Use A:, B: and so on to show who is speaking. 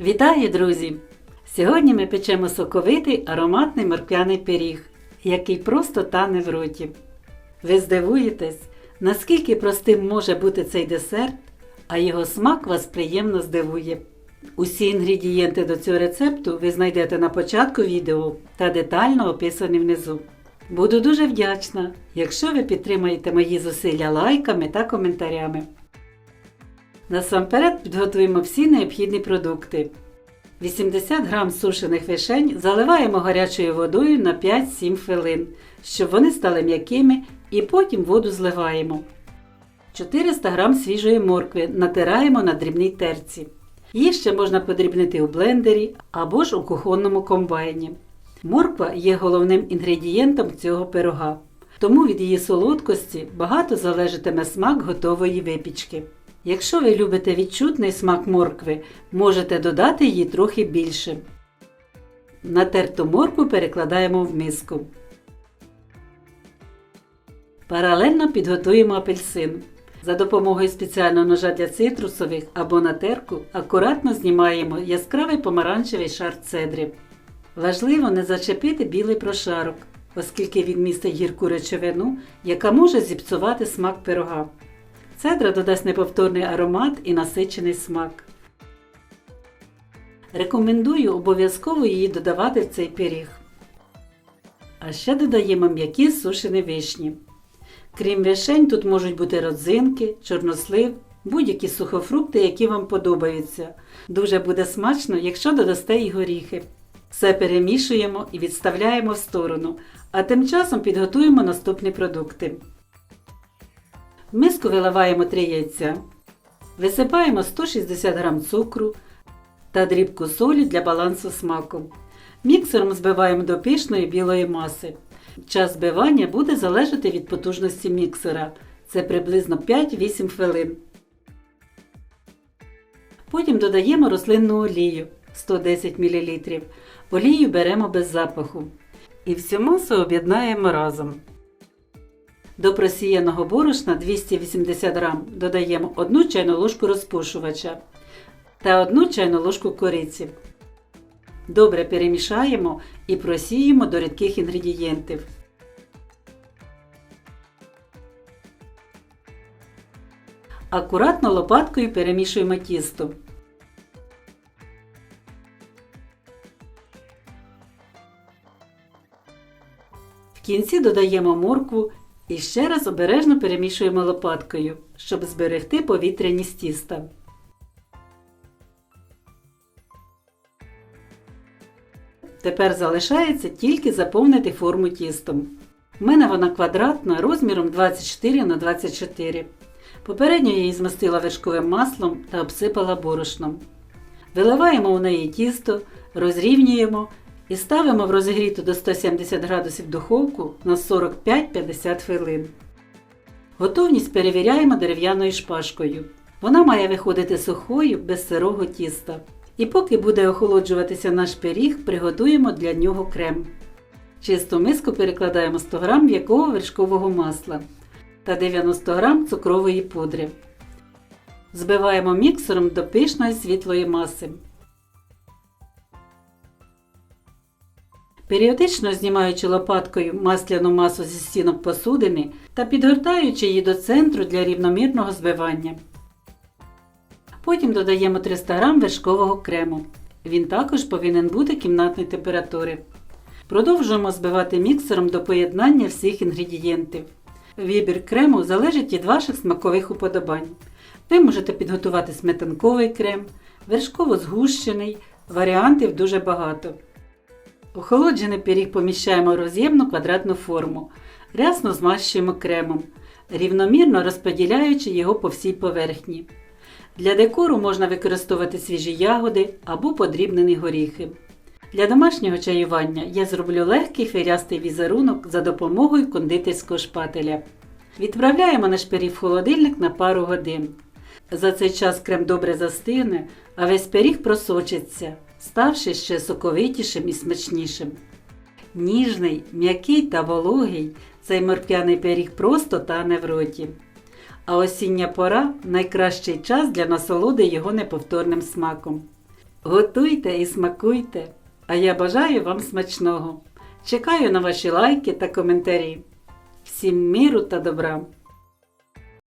A: Вітаю, друзі! Сьогодні ми печемо соковитий ароматний морквяний пиріг, який просто тане в роті. Ви здивуєтесь, наскільки простим може бути цей десерт, а його смак вас приємно здивує. Усі інгредієнти до цього рецепту ви знайдете на початку відео та детально описані внизу. Буду дуже вдячна, якщо ви підтримаєте мої зусилля лайками та коментарями. Насамперед підготуємо всі необхідні продукти. 80 г сушених вишень заливаємо гарячою водою на 5-7 хвилин, щоб вони стали м'якими і потім воду зливаємо. 400 г свіжої моркви натираємо на дрібній терці. Її ще можна подрібнити у блендері або ж у кухонному комбайні. Морква є головним інгредієнтом цього пирога, тому від її солодкості багато залежатиме смак готової випічки. Якщо ви любите відчутний смак моркви, можете додати її трохи більше. Натерту моркву перекладаємо в миску. Паралельно підготуємо апельсин. За допомогою спеціального ножа для цитрусових або на терку акуратно знімаємо яскравий помаранчевий шар цедри. Важливо не зачепити білий прошарок, оскільки він містить гірку речовину, яка може зіпсувати смак пирога. Цедра додасть неповторний аромат і насичений смак. Рекомендую обов'язково її додавати в цей пиріг. А ще додаємо м'які сушені вишні. Крім вишень, тут можуть бути родзинки, чорнослив, будь-які сухофрукти, які вам подобаються. Дуже буде смачно, якщо додасте і горіхи. Все перемішуємо і відставляємо в сторону, а тим часом підготуємо наступні продукти. В миску виливаємо 3 яйця, висипаємо 160 г цукру та дрібку солі для балансу смаку. Міксером збиваємо до пишної білої маси. Час збивання буде залежати від потужності міксера. Це приблизно 5-8 хвилин. Потім додаємо рослинну олію 110 мл. Олію беремо без запаху. І всю масу об'єднаємо разом. До просіяного борошна 280 г додаємо 1 чайну ложку розпушувача та 1 чайну ложку кориці. Добре перемішаємо і просіємо до рідких інгредієнтів. Акуратно лопаткою перемішуємо тісто. В кінці додаємо моркву і ще раз обережно перемішуємо лопаткою, щоб зберегти повітряність тіста. Тепер залишається тільки заповнити форму тістом. У мене вона квадратна розміром 24 на 24 Попередньо її змастила вершковим маслом та обсипала борошном. Виливаємо у неї тісто, розрівнюємо і ставимо в розігріту до 170 градусів духовку на 45-50 хвилин. Готовність перевіряємо дерев'яною шпажкою. Вона має виходити сухою без сирого тіста. І поки буде охолоджуватися наш пиріг, приготуємо для нього крем. Чисту миску перекладаємо 100 г м'якого вершкового масла та 90 г цукрової пудри. Збиваємо міксером до пишної світлої маси. Періодично знімаючи лопаткою масляну масу зі стінок посудини та підгортаючи її до центру для рівномірного збивання. Потім додаємо 300 г вершкового крему. Він також повинен бути кімнатної температури. Продовжуємо збивати міксером до поєднання всіх інгредієнтів. Вибір крему залежить від ваших смакових уподобань. Ви можете підготувати сметанковий крем, вершково згущений, варіантів дуже багато. Охолоджений пиріг поміщаємо в роз'ємну квадратну форму, рясно змащуємо кремом, рівномірно розподіляючи його по всій поверхні. Для декору можна використовувати свіжі ягоди або подрібнені горіхи. Для домашнього чаювання я зроблю легкий фірястий візерунок за допомогою кондитерського шпателя. Відправляємо наш пиріг в холодильник на пару годин. За цей час крем добре застигне, а весь пиріг просочиться, ставши ще соковитішим і смачнішим. Ніжний, м'який та вологий цей морквяний пиріг просто тане в роті. А осіння пора найкращий час для насолоди його неповторним смаком. Готуйте і смакуйте, а я бажаю вам смачного. Чекаю на ваші лайки та коментарі. Всім міру та добра!